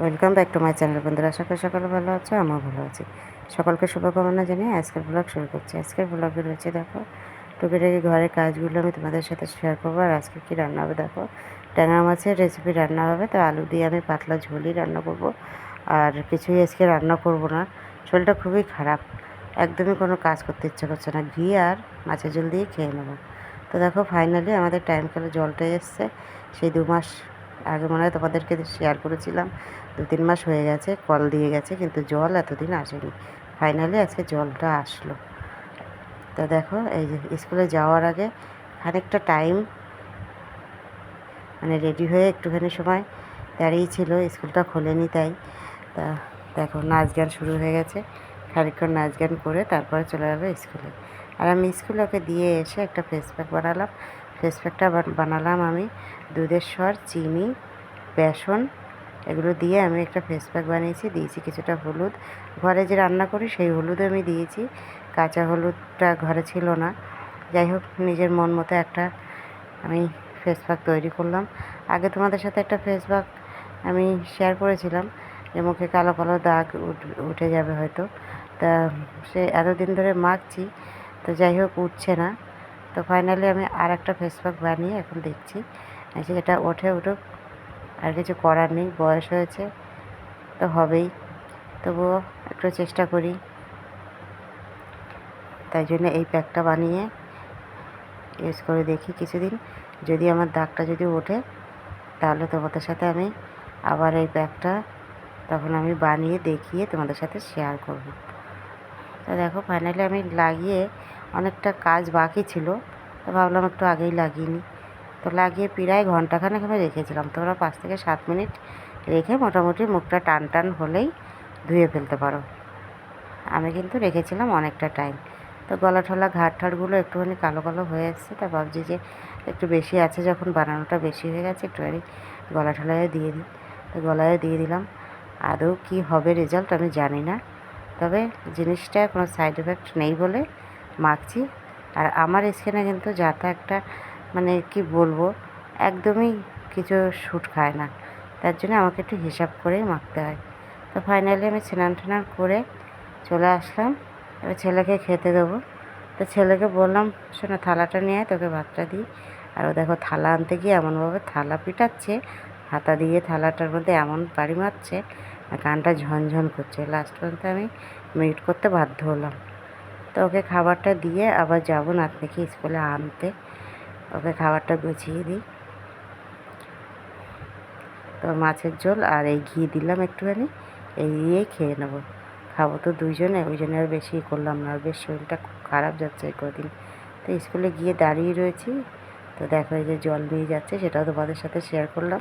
Welcome back to my channel বন্ধুরা। সকাল সকাল ভালো আছো, আমিও ভালো আছি। সকলকে শুভকামনা জানিয়ে আজকের ব্লগ শুরু করছি। আজকের ব্লগে রয়েছে, দেখো, টুকিটাকি ঘরের কাজগুলো আমি তোমাদের সাথে শেয়ার করব, আর আজকে কী রান্না হবে, দেখো। ট্যাঙা মাছের রেসিপি রান্না হবে, তো আলু দিয়ে আমি পাতলা ঝোলই রান্না করব। আর কিছুই আজকে রান্না করব না। শরীরটা খুবই খারাপ। একদমই কোনো কাজ করতে ইচ্ছা করছে না। ঘি আর মাছের ঝোল দিয়ে খেয়ে নেব। তো দেখো ফাইনালি আমাদের টাইম কলে জলটা এসছে। সেই দু মাস আগে মনে হয় তোমাদেরকে শেয়ার করেছিলাম। দু তিন মাস হয়ে গেছে, কল দিয়ে গেছে, কিন্তু জল এতদিন আসেনি। ফাইনালি আজকে জলটা আসলো। তো দেখো, এই যে স্কুলে যাওয়ার আগে খানিকটা টাইম মানে রেডি হয়ে একটুখানি সময় দাঁড়িয়ে ছিল, স্কুলটা খোলেনি তাই। তা দেখো, নাচ গান শুরু হয়ে গেছে। খানিকক্ষণ নাচ গান করে তারপরে চলে যাবে স্কুলে। আর আমি স্কুলে ওকে দিয়ে এসে একটা ফেস প্যাক বানালাম। ফেস প্যাকটা বানালাম আমি দুধের চিনি, বেসন এগুলো দিয়ে আমি একটা ফেস প্যাক বানিয়েছি, দিয়েছি কিছুটা হলুদ। ঘরে যে রান্না করি সেই হলুদ আমি দিয়েছি। কাঁচা হলুদটা ঘরে ছিল না। যাই হোক, নিজের মন মতো একটা আমি ফেস প্যাক তৈরি করলাম। আগে তোমাদের সাথে একটা ফেস প্যাক আমি শেয়ার করেছিলাম যে মুখে কালো কালো দাগ উঠে যাবে হয়তো। তা সে এতদিন ধরে মাখছি, তো যাই হোক উঠছে না। তো ফাইনালি আমি আর একটা ফেস প্যাক বানিয়ে এখন দেখছি। এটা ওঠে উঠুক। আর কিছু করার নেই, বয়স হয়েছে, তো হবেই। তবুও একটু চেষ্টা করি। তাই জন্য এই প্যাকটা বানিয়ে ইউজ করে দেখি কিছুদিন। যদি আমার দাগটা যদি ওঠে, তাহলে তোমাদের সাথে আমি আবার এই প্যাকটা তখন আমি বানিয়ে দেখিয়ে তোমাদের সাথে শেয়ার করব। তো দেখো ফাইনালি আমি লাগিয়ে অনেকটা কাজ বাকি ছিল, তো ভাবলাম একটু আগেই লাগিয়ে নিই। তো লাগিয়ে প্রায় ঘন্টাখানেক আমি রেখেছিলাম। তোমরা পাঁচ থেকে সাত মিনিট রেখে মোটামুটি মুখটা টান টান হলেই ধুয়ে ফেলতে পারো। আমি কিন্তু রেখেছিলাম অনেকটা টাইম তো গলা ঠলা ঘাট ঠাটগুলো একটুখানি কালো কালো হয়ে এসছে তা ভাবছি যে একটু বেশি আছে যখন বানানোটা বেশি হয়ে গেছে একটুখানি গলা ঠলায় দিয়ে দিই। তো গলায় দিয়ে দিলাম। আদৌ কি হবে রেজাল্ট আমি জানি না। তবে জিনিসটা কোনো সাইড এফেক্ট নেই বলে মাখছি। আর আমার স্কিনে কিন্তু যাতা একটা মানে কি বলব, একদমই কিছু শ্যুট খায় না। তার জন্য আমাকে একটু হিসাব করেই মাখতে হয়। তো ফাইনালি আমি স্নান টান করে চলে আসলাম। এবার ছেলেকে খেতে দেবো। তো ছেলেকে বললাম, শোনো, থালাটা নিয়ে তোকে ভাতটা দিই। আর ও দেখো, থালা আনতে গিয়ে এমনভাবে থালা পিটাচ্ছে, হাতা দিয়ে থালাটার মধ্যে এমন বাড়ি মারছে কানটা ঝনঝন করছে। লাস্ট পর্যন্ত আমি মিউট করতে বাধ্য হলাম। তো ওকে খাবারটা দিয়ে আবার যাব নাতনিকে স্কুলে আনতে। ওকে খাবারটা গুছিয়ে দিই। তো মাছের ঝোল আর এই ঘি দিলাম একটুখানি, এই দিয়েই খেয়ে নেব। খাব তো দুইজনে, ওই জন্য আর বেশি করলাম না, আর বেশ শরীরটা খুব খারাপ যাচ্ছে কদিন। তো স্কুলে গিয়ে দাঁড়িয়ে রয়েছি, তো দেখো এই যে জল নিয়ে যাচ্ছে, সেটাও তোমাদের সাথে শেয়ার করলাম।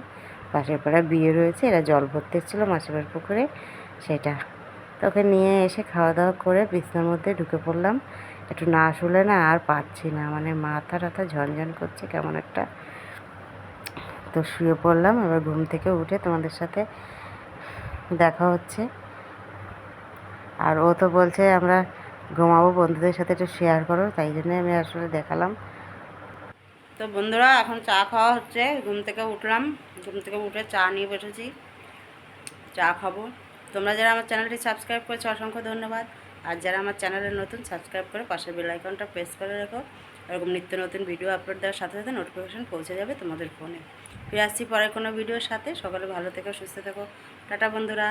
পাশের পাড়ায় বিয়ে রয়েছে, এরা জল ভরতে এসেছিল মাছের পুকুরে, সেটা। তো ওকে নিয়ে এসে খাওয়া দাওয়া করে বিছনার মধ্যে ঢুকে পড়লাম। একটু না শুলে না আর পারছি না মানে মাথা টাথা ঝনঝন করছে কেমন একটা। তো শুয়ে পড়লাম, এবার ঘুম থেকে উঠে তোমাদের সাথে দেখা হচ্ছে। আর ও তো বলছে, আমরা ঘুমাবো, বন্ধুদের সাথে একটু শেয়ার করো। তাই জন্যে আমি আসলে দেখালাম। তো বন্ধুরা, এখন চা খাওয়া হচ্ছে, ঘুম থেকে উঠলাম। ঘুম থেকে উঠে চা নিয়ে বসেছি। চা খাব। তোমরা যারা আমার চ্যানেলটি সাবস্ক্রাইব করেছ, অসংখ্য ধন্যবাদ। আর যারা আমার চ্যানেলে নতুন, সাবস্ক্রাইব করে পাশের বেল আইকনটা প্রেস করে রেখো। এরকম নিত্য নতুন ভিডিও আপলোড দেওয়ার সাথে সাথে নোটিফিকেশান পৌঁছে যাবে তোমাদের ফোনে। ফিরে আসছি পরে কোনো ভিডিওর সাথে। সকালে ভালো থেকো, সুস্থ থেকো। টাটা বন্ধুরা।